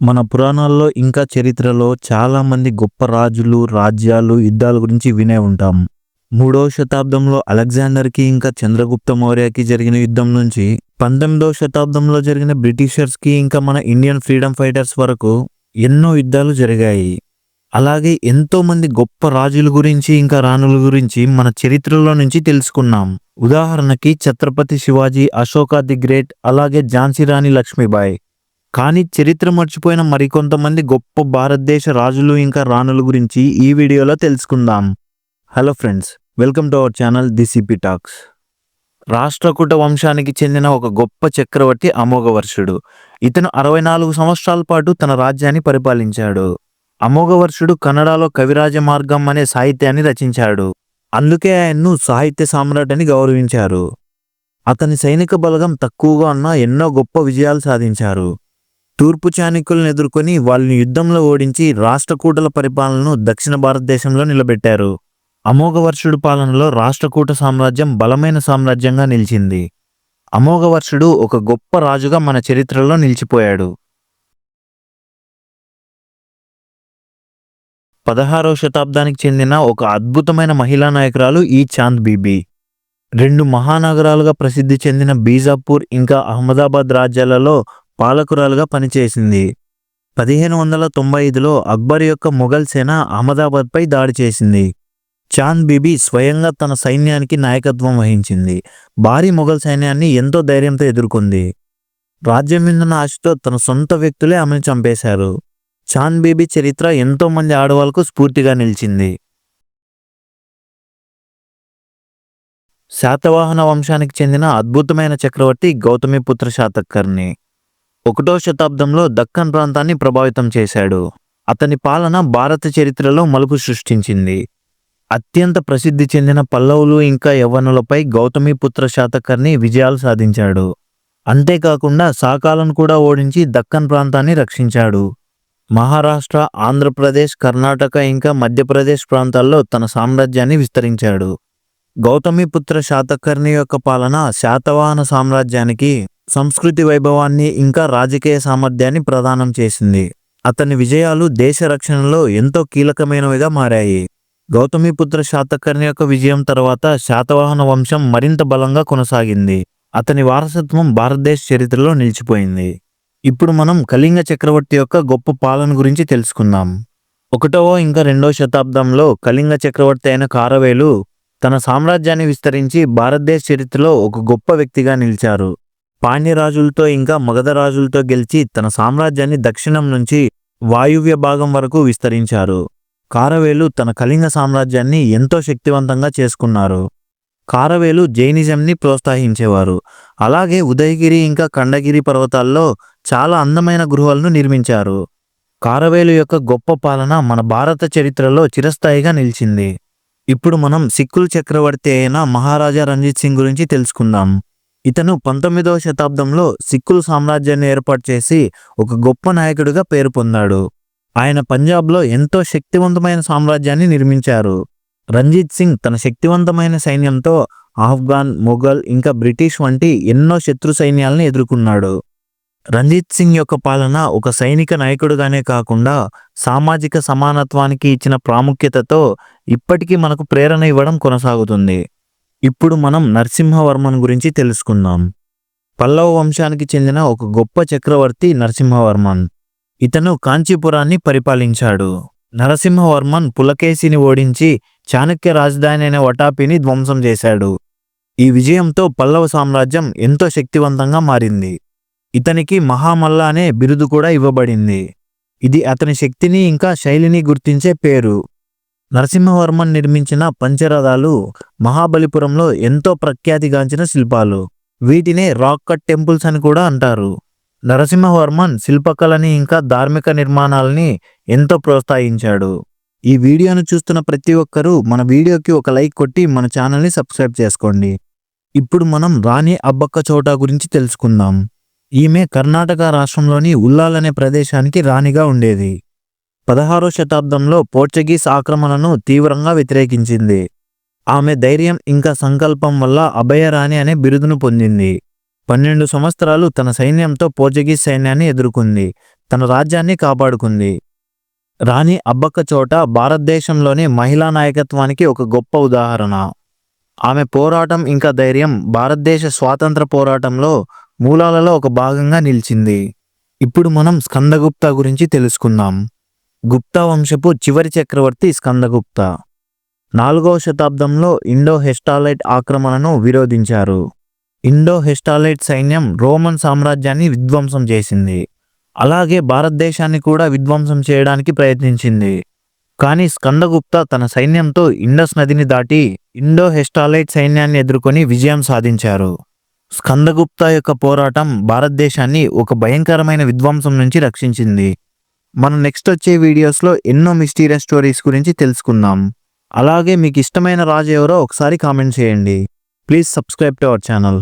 మన పురాణాల్లో ఇంకా చరిత్రలో చాలామంది గొప్ప రాజులు రాజ్యాలు యుద్ధాల గురించి వినే ఉంటాం. మూడవ శతాబ్దంలో అలెగ్జాండర్కి ఇంకా చంద్రగుప్త మౌర్యకి జరిగిన యుద్ధం నుంచి పంతొమ్మిదవ శతాబ్దంలో జరిగిన బ్రిటిషర్స్కి ఇంకా మన ఇండియన్ ఫ్రీడమ్ ఫైటర్స్ వరకు ఎన్నో యుద్ధాలు జరిగాయి. అలాగే ఎంతోమంది గొప్ప రాజుల గురించి ఇంకా రాణుల గురించి మన చరిత్రలో నుంచి తెలుసుకున్నాం. ఉదాహరణకి ఛత్రపతి శివాజీ అశోకా ది గ్రేట్ అలాగే ఝాన్సీ రాణి లక్ష్మీబాయి. కానీ చరిత్ర మర్చిపోయిన మరికొంతమంది గొప్ప భారతదేశ రాజులు ఇంకా రాణుల గురించి ఈ వీడియోలో తెలుసుకుందాం. Hello friends welcome to our channel దిసిపి talks Rashtrakuta వంశానికి చెందిన ఒక గొప్ప చక్రవర్తి అమోఘవర్షుడు. ఇతను అరవై నాలుగు సంవత్సరాల పాటు తన రాజ్యాన్ని పరిపాలించాడు. అమోఘవర్షుడు కన్నడలో కవిరాజ మార్గం అనే సాహిత్యాన్ని రచించాడు. అందుకే ఆయన్ను సాహిత్య సామ్రాట్ అని గౌరవించారు. అతని సైనిక బలగం తక్కువగా ఉన్న ఎన్నో గొప్ప విజయాలు సాధించారు. తూర్పు చాణిక్యులను ఎదుర్కొని వాళ్ళని యుద్ధంలో ఓడించి రాష్ట్రకూటల పరిపాలనను దక్షిణ భారతదేశంలో నిలబెట్టారు. అమోఘవర్షుడు పాలనలో రాష్ట్రకూట సామ్రాజ్యం బలమైన సామ్రాజ్యంగా నిలిచింది. అమోఘవర్షుడు ఒక గొప్ప రాజుగా మన చరిత్రలో నిలిచిపోయాడు. పదహారవ శతాబ్దానికి చెందిన ఒక అద్భుతమైన మహిళా నాయకురాలు ఈ చాంద్ బీబీ. రెండు మహానగరాలుగా ప్రసిద్ధి చెందిన బీజాపూర్ ఇంకా అహ్మదాబాద్ రాజ్యాలలో పాలకురాలుగా పనిచేసింది. పదిహేను వందల తొంభై ఐదులో అక్బర్ యొక్క మొఘల్ సేన అహ్మదాబాద్పై దాడి చేసింది. చాంద్ బీబీ స్వయంగా తన సైన్యానికి నాయకత్వం వహించింది. భారీ మొఘల్ సైన్యాన్ని ఎంతో ధైర్యంతో ఎదుర్కొంది. రాజ్యం మీదన్న ఆశతో తన సొంత వ్యక్తులే ఆమెను చంపేశారు. చాంద్ బీబీ చరిత్ర ఎంతో మంది ఆడవాళ్ళకు స్ఫూర్తిగా నిలిచింది. శాతవాహన వంశానికి చెందిన అద్భుతమైన చక్రవర్తి గౌతమిపుత్ర శాతకర్ణి. ఒకటో శతాబ్దంలో దక్కన్ ప్రాంతాన్ని ప్రభావితం చేశాడు. అతని పాలన భారత చరిత్రలో మలుపు సృష్టించింది. అత్యంత ప్రసిద్ధి చెందిన పల్లవులు ఇంకా యవ్వనులపై గౌతమిపుత్ర శాతకర్ణి విజయాలు సాధించాడు. అంతేకాకుండా సాకాలను కూడా ఓడించి దక్కన్ ప్రాంతాన్ని రక్షించాడు. మహారాష్ట్ర ఆంధ్రప్రదేశ్ కర్ణాటక ఇంకా మధ్యప్రదేశ్ ప్రాంతాల్లో తన సామ్రాజ్యాన్ని విస్తరించాడు. గౌతమిపుత్ర శాతకర్ణి యొక్క పాలన శాతవాహన సామ్రాజ్యానికి సంస్కృతి వైభవాన్ని ఇంకా రాజకీయ సామర్థ్యాన్ని ప్రదానం చేసింది. అతని విజయాలు దేశ రక్షణలో ఎంతో కీలకమైనవిగా మారాయి. గౌతమిపుత్ర శాతకర్ణి యొక్క విజయం తర్వాత శాతవాహన వంశం మరింత బలంగా కొనసాగింది. అతని వారసత్వం భారతదేశ చరిత్రలో నిలిచిపోయింది. ఇప్పుడు మనం కళింగ చక్రవర్తి యొక్క గొప్ప పాలన గురించి తెలుసుకుందాం. ఒకటవ ఇంకా రెండవ శతాబ్దంలో కళింగ చక్రవర్తి అయిన కారవేలు తన సామ్రాజ్యాన్ని విస్తరించి భారతదేశ చరిత్రలో ఒక గొప్ప వ్యక్తిగా నిలిచారు. పాండ్యరాజులతో ఇంకా మగధ రాజులతో గెలిచి తన సామ్రాజ్యాన్ని దక్షిణం నుంచి వాయువ్య భాగం వరకు విస్తరించారు. కారవేలు తన కళింగ సామ్రాజ్యాన్ని ఎంతో శక్తివంతంగా చేసుకున్నారు. కారవేలు జైనిజంని ప్రోత్సహించేవారు. అలాగే ఉదయగిరి ఇంకా ఖండగిరి పర్వతాల్లో చాలా అందమైన గృహాలను నిర్మించారు. కారవేలు యొక్క గొప్ప పాలన మన భారత చరిత్రలో చిరస్థాయిగా నిలిచింది. ఇప్పుడు మనం సిక్కులు చక్రవర్తి అయిన మహారాజా రంజిత్ సింగ్ గురించి తెలుసుకుందాం. ఇతను పంతొమ్మిదవ శతాబ్దంలో సిక్కుల సామ్రాజ్యాన్ని ఏర్పాటు చేసి ఒక గొప్ప నాయకుడిగా పేరు పొందాడు. ఆయన పంజాబ్లో ఎంతో శక్తివంతమైన సామ్రాజ్యాన్ని నిర్మించారు. రంజిత్ సింగ్ తన శక్తివంతమైన సైన్యంతో ఆఫ్ఘాన్ మొఘల్ ఇంకా బ్రిటిష్ వంటి ఎన్నో శత్రు సైన్యాలను ఎదుర్కొన్నాడు. రంజిత్ సింగ్ యొక్క పాలన ఒక సైనిక నాయకుడుగానే కాకుండా సామాజిక సమానత్వానికి ఇచ్చిన ప్రాముఖ్యతతో ఇప్పటికీ మనకు ప్రేరణ ఇవ్వడం కొనసాగుతుంది. ఇప్పుడు మనం నరసింహవర్మన్ గురించి తెలుసుకుందాం. పల్లవ వంశానికి చెందిన ఒక గొప్ప చక్రవర్తి నరసింహవర్మన్. ఇతను కాంచీపురాన్ని పరిపాలించాడు. నరసింహవర్మన్ పులకేశిని ఓడించి చాణక్య రాజధాని అయిన వటాపిని ధ్వంసం చేశాడు. ఈ విజయంతో పల్లవ సామ్రాజ్యం ఎంతో శక్తివంతంగా మారింది. ఇతనికి మహామల్ల అనే బిరుదు కూడా ఇవ్వబడింది. ఇది అతని శక్తిని ఇంకా శైలిని గుర్తించే పేరు. నరసింహవర్మన్ నిర్మించిన పంచరథాలు మహాబలిపురంలో ఎంతో ప్రఖ్యాతిగాంచిన శిల్పాలు. వీటినే రాక్ కట్ టెంపుల్స్ అని కూడా అంటారు. నరసింహవర్మన్ శిల్పకళని ఇంకా ధార్మిక నిర్మాణాలని ఎంతో ప్రోత్సహించాడు. ఈ వీడియోను చూస్తున్న ప్రతి ఒక్కరూ మన వీడియోకి ఒక లైక్ కొట్టి మన ఛానల్ని సబ్స్క్రైబ్ చేసుకోండి. ఇప్పుడు మనం రాణి అబ్బక్క చోటా గురించి తెలుసుకుందాం. ఈమె కర్ణాటక రాష్ట్రంలోని ఉల్లాల్ అనే ప్రదేశానికి రాణిగా ఉండేది. పదహారో శతాబ్దంలో పోర్చుగీస్ ఆక్రమణను తీవ్రంగా వ్యతిరేకించింది. ఆమె ధైర్యం ఇంకా సంకల్పం వల్ల అభయరాణి అనే బిరుదును పొందింది. పన్నెండు సంవత్సరాలు తన సైన్యంతో పోర్చుగీస్ సైన్యాన్ని ఎదుర్కొంది. తన రాజ్యాన్ని కాపాడుకుంది. రాణి అబ్బక్క చోట భారతదేశంలోని మహిళా నాయకత్వానికి ఒక గొప్ప ఉదాహరణ. ఆమె పోరాటం ఇంకా ధైర్యం భారతదేశ స్వాతంత్ర పోరాటంలో మూలాలలో ఒక భాగంగా నిలిచింది. ఇప్పుడు మనం స్కందగుప్త గురించి తెలుసుకుందాం. గుప్తా వంశపు చివరి చక్రవర్తి స్కందగుప్త. నాలుగవ శతాబ్దంలో ఇండో హెస్టాలైట్ ఆక్రమణను విరోధించారు. ఇండో హెస్టాలైట్ సైన్యం రోమన్ సామ్రాజ్యాన్ని విధ్వంసం చేసింది. అలాగే భారతదేశాన్ని కూడా విధ్వంసం చేయడానికి ప్రయత్నించింది. కానీ స్కందగుప్త తన సైన్యంతో ఇండస్ నదిని దాటి ఇండో హెస్టాలైట్ సైన్యాన్ని ఎదుర్కొని విజయం సాధించారు. స్కందగుప్త యొక్క పోరాటం భారతదేశాన్ని ఒక భయంకరమైన విధ్వంసం నుంచి రక్షించింది. మనం నెక్స్ట్ వచ్చే వీడియోస్లో ఎన్నో మిస్టీరియస్ స్టోరీస్ గురించి తెలుసుకుందాం. అలాగే మీకు ఇష్టమైన రాజు ఎవరో ఒకసారి కామెంట్ చేయండి. Please subscribe to our channel